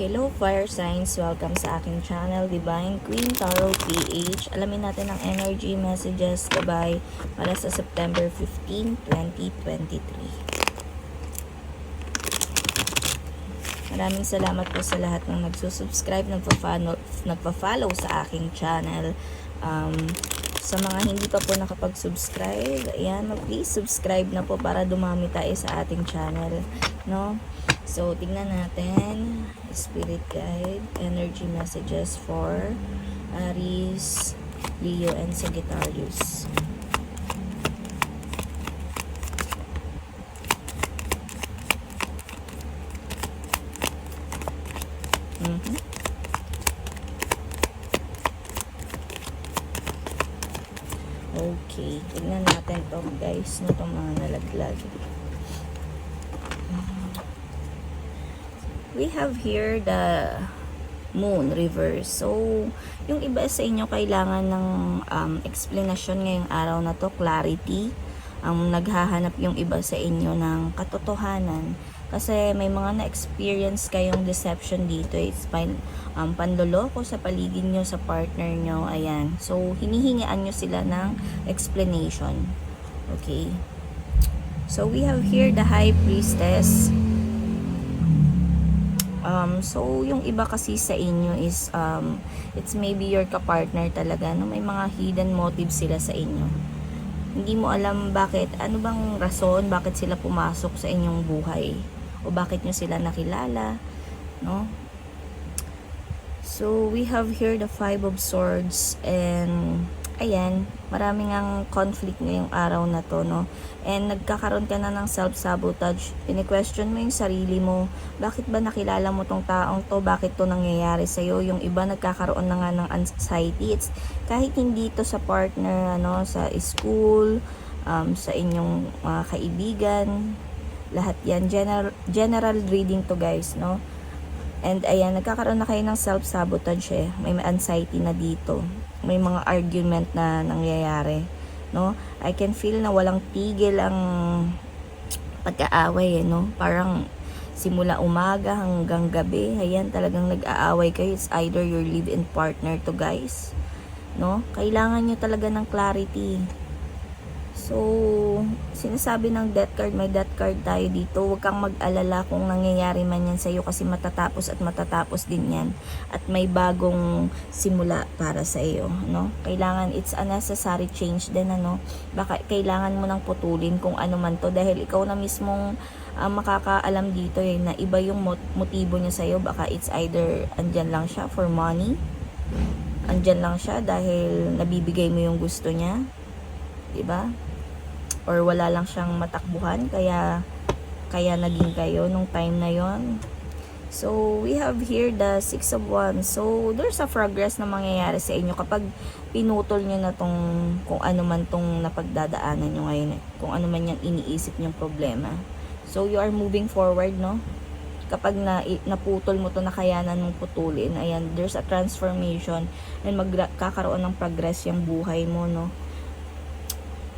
Hello Fire Signs! Welcome sa aking channel, Divine Queen Tarot PH. Alamin natin ang energy messages gabay para sa September 15, 2023. Maraming salamat po sa lahat ng nagsusubscribe, nagpa-follow, nagpa-follow sa aking channel. Um, sa mga hindi pa po nakapag-subscribe, ayan, please subscribe na po para dumami tayo sa ating channel, no? So, tingnan natin, spirit guide, energy messages for Aries, Leo, and Sagittarius. Mhm. Okay, tingnan natin to guys, no, itong mga nalaglag. We have here the moon reverse. So, yung iba sa inyo kailangan ng um, explanation ngayong araw na to, clarity. Ang naghahanap yung iba sa inyo ng katotohanan. Kasi may mga na-experience kayong deception dito. It's pan, um, panloloko sa paligid nyo, sa partner nyo. Ayan. So, hinihingian nyo sila ng explanation. Okay. So, we have here the High Priestess. Um, so, yung iba kasi sa inyo is, um, it's maybe your kapartner talaga, no? May mga hidden motives sila sa inyo. Hindi mo alam bakit, ano bang rason, bakit sila pumasok sa inyong buhay. O bakit nyo sila nakilala, no? So, we have here the Five of Swords and ayan, maraming ang conflict ngayong araw na to, no? And nagkakaroon ka na ng self-sabotage. Pini-question mo yung sarili mo. Bakit ba nakilala mo tong taong to? Bakit to nangyayari sa'yo? Yung iba nagkakaroon na nga ng anxiety. It's, kahit hindi to sa partner, ano, sa school, um, sa inyong mga kaibigan, lahat yan. General, general reading to guys, no? And ayan, nagkakaroon na kayo ng self-sabotage eh. May anxiety na dito. May mga argument na nangyayari. No? I can feel na walang tigil ang pagkaaway eh, no? Parang simula umaga hanggang gabi, ayan, talagang nag-aaway kayo. It's either your live-in partner to guys. No? Kailangan nyo talaga ng clarity. So, sinasabi ng death card, may death card tayo dito. Huwag kang mag-alala kung nangyayari man yan sa'yo kasi matatapos at matatapos din yan. At may bagong simula para sa iyo, no? Kailangan, it's a necessary change din, ano? Baka kailangan mo nang putulin kung ano man to dahil ikaw na mismong uh, makakaalam dito eh, na iba yung mot- motibo niya sa'yo. Baka it's either andyan lang siya for money, andyan lang siya dahil nabibigay mo yung gusto niya, 'di ba? Or wala lang siyang matakbuhan kaya kaya naging kayo nung time na yon. So we have here the six of wands. So there's a progress na mangyayari sa inyo kapag pinutol nyo na tong kung ano man tong napagdadaanan nyo ngayon kung ano man yung iniisip nyong problema. So you are moving forward no? Kapag na, naputol mo to nakayanan mong putulin ayan there's a transformation and magkakaroon ng progress yung buhay mo no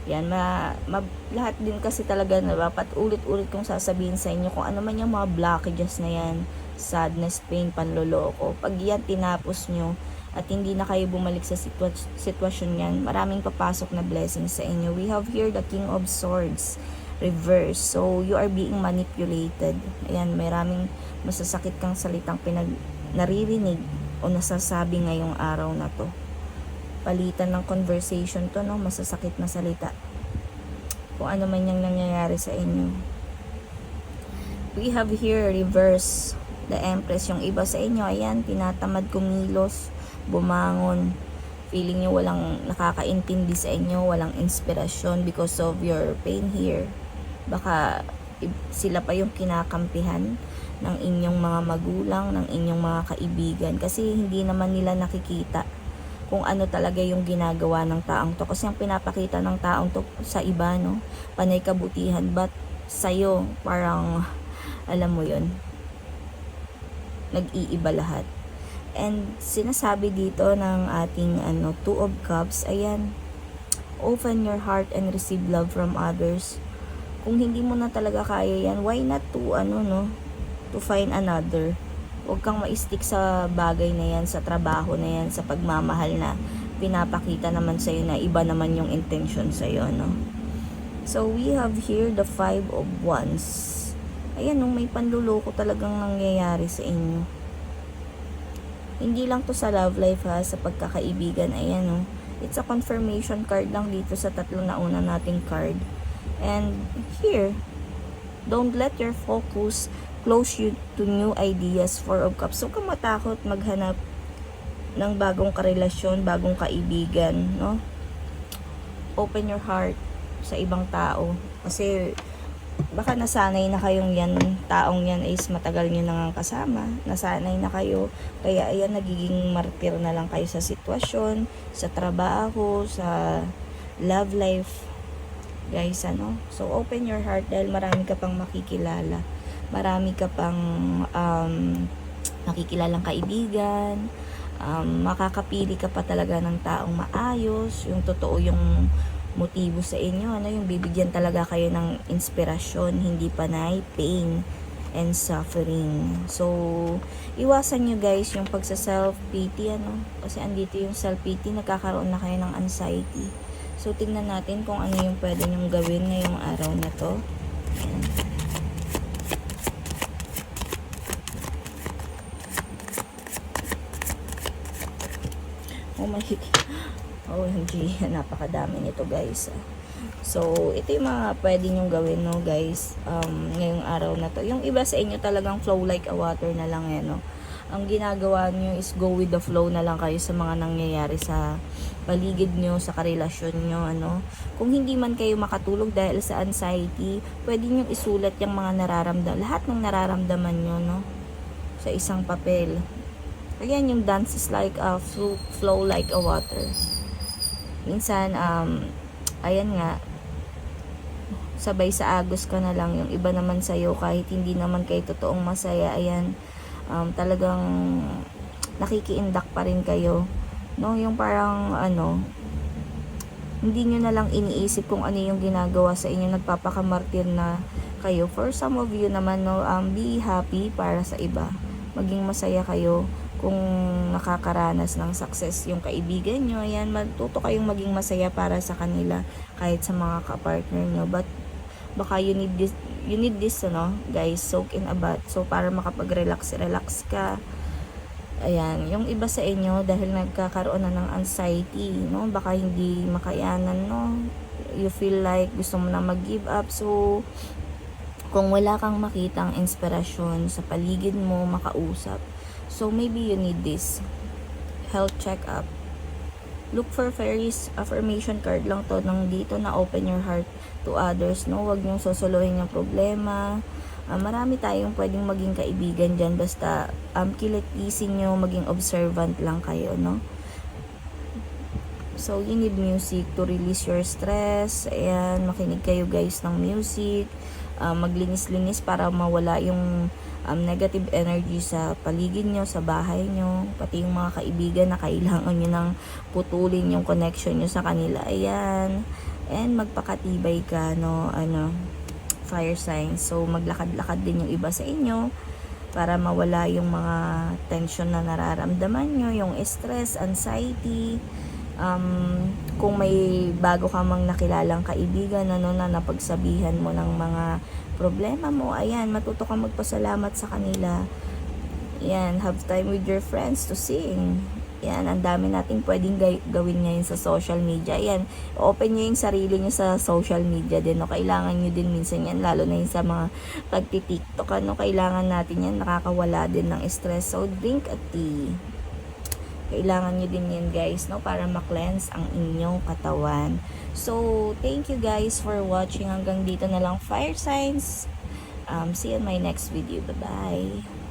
yan, ma, ma, lahat din kasi talaga na dapat ulit-ulit kong sasabihin sa inyo kung ano man yung mga blockages na yan, sadness, pain, panloloko. Pag yan tinapos nyo at hindi na kayo bumalik sa sitwa- sitwasyon yan, maraming papasok na blessings sa inyo. We have here the King of Swords reverse. So, you are being manipulated. Ayan, maraming masasakit kang salitang pinag naririnig o nasasabi ngayong araw na to palitan ng conversation to, no? Masasakit na salita. Kung ano man yung nangyayari sa inyo. We have here reverse the empress. Yung iba sa inyo, ayan, tinatamad kumilos, bumangon. Feeling nyo walang nakakaintindi sa inyo, walang inspirasyon because of your pain here. Baka sila pa yung kinakampihan ng inyong mga magulang, ng inyong mga kaibigan kasi hindi naman nila nakikita kung ano talaga yung ginagawa ng taong to. Kasi ang pinapakita ng taong to sa iba, no? Panay kabutihan. But sa'yo, parang, alam mo yon nag-iiba lahat. And sinasabi dito ng ating ano, Two of Cups, ayan, open your heart and receive love from others. Kung hindi mo na talaga kaya yan, why not to, ano, no, to find another Huwag kang ma-stick sa bagay na yan, sa trabaho na yan, sa pagmamahal na pinapakita naman sa'yo na iba naman yung intention sa'yo, no? So, we have here the five of wands. Ayan, nung may panluloko talagang nangyayari sa inyo. Hindi lang to sa love life ha, sa pagkakaibigan. Ayan, no? It's a confirmation card lang dito sa tatlo na una nating card. And here, don't let your focus close you to new ideas. Four of Cups. So, kung matakot maghanap ng bagong karelasyon, bagong kaibigan, no? Open your heart sa ibang tao. Kasi, baka nasanay na kayong yan, taong yan is matagal nyo nang kasama. Nasanay na kayo. Kaya, ayan, nagiging martir na lang kayo sa sitwasyon, sa trabaho, sa love life. Guys, ano? So, open your heart dahil marami ka pang makikilala marami ka pang um, nakikilalang kaibigan, um, makakapili ka pa talaga ng taong maayos, yung totoo yung motibo sa inyo, ano, yung bibigyan talaga kayo ng inspirasyon, hindi panay pain and suffering. So, iwasan nyo guys yung pagsa self-pity, ano, kasi andito yung self-pity, nagkakaroon na kayo ng anxiety. So, tingnan natin kung ano yung pwede nyong gawin ngayong araw na to. Oh my OMG, napakadami nito guys. So, ito yung mga pwede nyong gawin no guys um, ngayong araw na to. Yung iba sa inyo talagang flow like a water na lang eh no. Ang ginagawa nyo is go with the flow na lang kayo sa mga nangyayari sa paligid nyo, sa karelasyon nyo, ano. Kung hindi man kayo makatulog dahil sa anxiety, pwede nyo isulat yung mga nararamdaman, lahat ng nararamdaman nyo, no, sa isang papel. Ayan, yung dance is like a flow, flow like a water. Minsan, um, ayan nga, sabay sa agos ka na lang, yung iba naman sa'yo, kahit hindi naman kayo totoong masaya, ayan, um, talagang nakikiindak pa rin kayo. No, yung parang, ano, hindi nyo na lang iniisip kung ano yung ginagawa sa inyo, nagpapakamartir na kayo. For some of you naman, no, um, be happy para sa iba. Maging masaya kayo kung nakakaranas ng success yung kaibigan nyo, ayan, matuto kayong maging masaya para sa kanila kahit sa mga kapartner nyo. But, baka you need this, you need this, ano, guys, soak in a bath. So, para makapag-relax, relax ka. Ayan, yung iba sa inyo, dahil nagkakaroon na ng anxiety, no, baka hindi makayanan, no, you feel like gusto mo na mag-give up. So, kung wala kang makitang inspirasyon sa paligid mo, makausap, So maybe you need this health check-up. Look for fairies affirmation card lang to nang dito na open your heart to others, no? Huwag niyong sosolohin yung problema. Ah, marami tayong pwedeng maging kaibigan dyan basta um, kilitisin nyo, maging observant lang kayo, no? So, you need music to release your stress. Ayan, makinig kayo guys ng music. Ah, maglinis-linis para mawala yung um, negative energy sa paligid nyo, sa bahay nyo, pati yung mga kaibigan na kailangan nyo nang putulin yung connection nyo sa kanila. Ayan. And magpakatibay ka, no, ano, fire signs. So, maglakad-lakad din yung iba sa inyo para mawala yung mga tension na nararamdaman nyo, yung stress, anxiety, um, kung may bago ka mang nakilalang kaibigan ano, na napagsabihan mo ng mga problema mo, ayan, matuto kang magpasalamat sa kanila. Yan, have time with your friends to sing. Yan, ang dami nating pwedeng gawin ngayon sa social media. Yan, open nyo yung sarili nyo sa social media din. No? Kailangan nyo din minsan yan, lalo na yung sa mga pagti-tiktok. Ano, kailangan natin yan, nakakawala din ng stress. So, drink a tea. Kailangan nyo din yan guys, no? Para ma-cleanse ang inyong katawan. So, thank you guys for watching. Hanggang dito na lang, fire signs. Um, see you in my next video. Bye-bye.